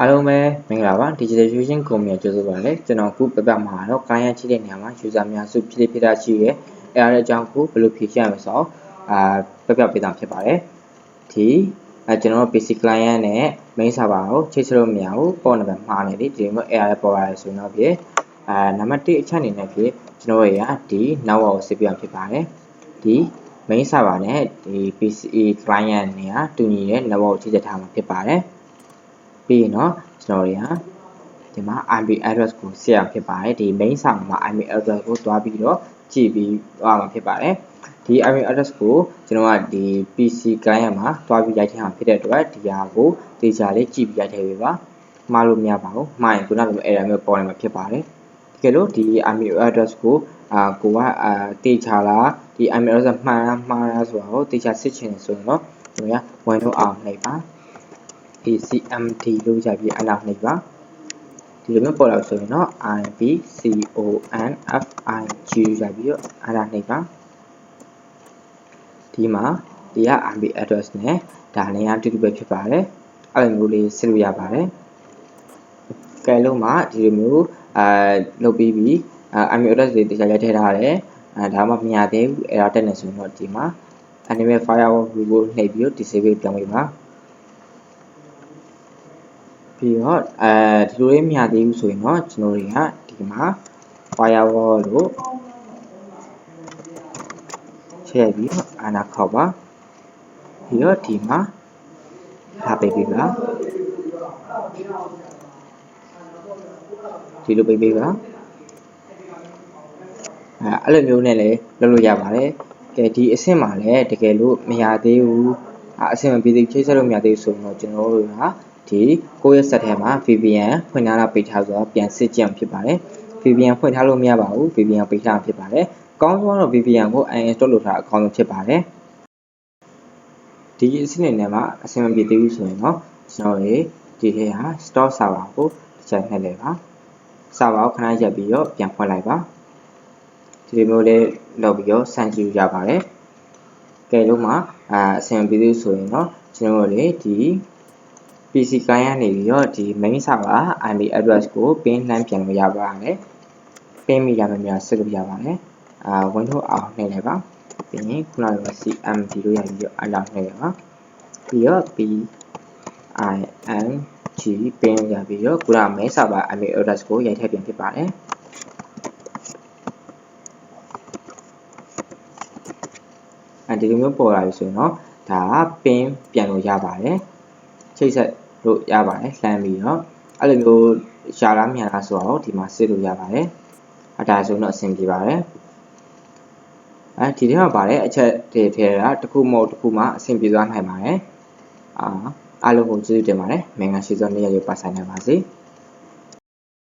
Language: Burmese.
အားလုံးပဲမင်္ဂလာပါ Digital Fusion ကုမ္ပဏီကြိုဆိုပါရစေကျွန်တော်ခုပြပြမှာတော့ client ချိတဲ့နေရာမှာ user များစုဖြစ်ဖြစ်တာရှိရဲအဲအားအကြောင်းကိုဘယ်လိုဖြေရှင်းရမလဲဆိုတော့အာပြပြပေးတာဖြစ်ပါတယ်ဒီအဲကျွန်တော်တို့ PC client နဲ့ main server ကိုချိတ်ဆက်လို့မရဘူးပေါ်နံပါတ်မှားနေတယ်ဒီလိုမျိုး error ပေါ်လာတယ်ဆိုတော့ဖြစ်အာနံပါတ်1အချက်အနေနဲ့ဖြစ်ကျွန်တော်တို့ရဒီ network ကိုစစ်ပြဖြစ်ပါတယ်ဒီ main server နဲ့ဒီ PC client နဲ့ကတူညီတဲ့ network ကိုချိတ်ဆက်ထားမှာဖြစ်ပါတယ် ပြီးရင်တော့ကျွန်တော်တွေကဒီမှာ IP address ကိုဆက်ရဖြစ်ပါတယ်ဒီ main server မှာ IP address ကိုတွားပြီးတော့ကြည့်ပြီးသွားမှာဖြစ်ပါတယ်ဒီ IP address ကိုကျွန်တော်ကဒီ PC client မှာတွားပြီးရိုက်ထည့်အောင်ဖြစ်တဲ့အတွက်ဒီဟာကိုတေချာလေးကြည့်ပြီးရိုက်ထည့်ပေးပါမှားလို့မရပါဘူးမှားရင်ခုနကလို error မျိုးပေါ်နေမှာဖြစ်ပါတယ်တကယ်လို့ဒီ IP address ကိုအာကိုကအာတေချာလားဒီ IP address မှန်လားမှားလားဆိုတာကိုတေချာစစ်ချင်ဆိုရင်တော့ကျွန်တော်က window အောင်နှိပ်ပါ ACMD လို့ရပြီးအနောက်နှိပ်ပါဒီလိုမျိုးပေါ်လာဆိုရင်တော့ IBCONFIG ရပြီးတော့အနောက်နှိပ်ပါဒီမှာဒီက IP address နဲ့ဒါလည်းအတူတူပဲဖြစ်ပါတယ်အဲ့လိုမျိုးလေးစစ်လို့ရပါတယ်ကဲလို့မှဒီလိုမျိုးအဲလုပ်ပြီးပြီး IP address တွေတရားရိုက်ထည့်ထားတယ်အဲဒါမှမရသေးဘူး error တက်နေဆိုရင်တော့ဒီမှာ animate firewall view ကိုနှိပ်ပြီးတော့ disable ပြောင်းပေးပါ ပြီးတော့အဲဒီလိုလေးမရသေးဘူးဆိုရင်တော့ကျွန်တော်တွေကဒီမှာ firewall လို့ထည့်ပြီးတော့အာနာခောက်ပါပြီးတော့ဒီမှာထားပေးပေးပါဒီလိုပေးပေးပါအဲအဲ့လိုမျိုးနဲ့လည်းလုပ်လို့ရပါတယ်ကဲဒီအဆင့်မှာလည်းတကယ်လို့မရသေးဘူးအဆင့်မပြေသေးချိတ်ဆက်လို့မရသေးဘူးဆိုတော့ကျွန်တော်တို့က ဒီကိုယ့်ရဲ့ set ထဲမှာ VPN ဖွင့်ထားတာပိတ်ထားဆိုတာပြန်စစ်ကြည့်အောင်ဖြစ်ပါတယ် VPN ဖွင့်ထားလို့မရပါဘူး VPN ပိတ်ထားဖြစ်ပါတယ်ကောင်းဆုံးတော့ VPN ကို uninstall လုပ်ထားအကောင်းဆုံးဖြစ်ပါတယ်ဒီအဆင့်နဲ့မှာအဆင်မပြေသေးဘူးဆိုရင်တော့ကျွန်တော်တို့ဒီထဲဟာ store server ကိုချက်နှက်လိုက်ပါ server ကိုခဏရက်ပြီးတော့ပြန်ဖွင့်လိုက်ပါဒီလိုမျိုးလေးလုပ်ပြီးတော့စမ်းကြည့်ရပါတယ်ကဲလို့မှအာအဆင်ပြေသေးဆိုရင်တော့ကျွန်တော်တို့ဒီ PC ကိုင်းရနေပြီးတော့ဒီ main server IP address ကို pin နှမ်းပြန်လို့ရပါတယ် pin မိရမယ်များဆက်လို့ရပါတယ်အာ window အောင်နှိပ်လိုက်ပါပြီးရင်ခုနက cmd လို့ရပြီးတော့အလောက်နှိပ်လိုက်ပါပြီးတော့ p i n g pin ရပြီးတော့ခုန main server IP address ကိုရိုက်ထည့်ပြန်ဖြစ်ပါတယ်အဲဒီလိုမျိုးပေါ်လာပြီဆိုရင်တော့ဒါက pin ပြန်လို့ရပါတယ် ချိတ်ဆက်လို့ရပါတယ်လှမ်းပြီးတော့အဲ့လိုမျိုးရှာလားမြန်လားဆိုတော့ဒီမှာစစ်လို့ရပါတယ်အဒါဆိုတော့အဆင်ပြေပါတယ်အဲဒီထဲမှာပါတယ်အချက်တွေထဲတာတစ်ခုမဟုတ်တစ်ခုမှအဆင်ပြေသွားနိုင်ပါတယ်အာအားလုံးကိုကျေးဇူးတင်ပါတယ်မင်္ဂလာရှိသောနေ့ရက်ပါဆိုင်နိုင်ပါစေ။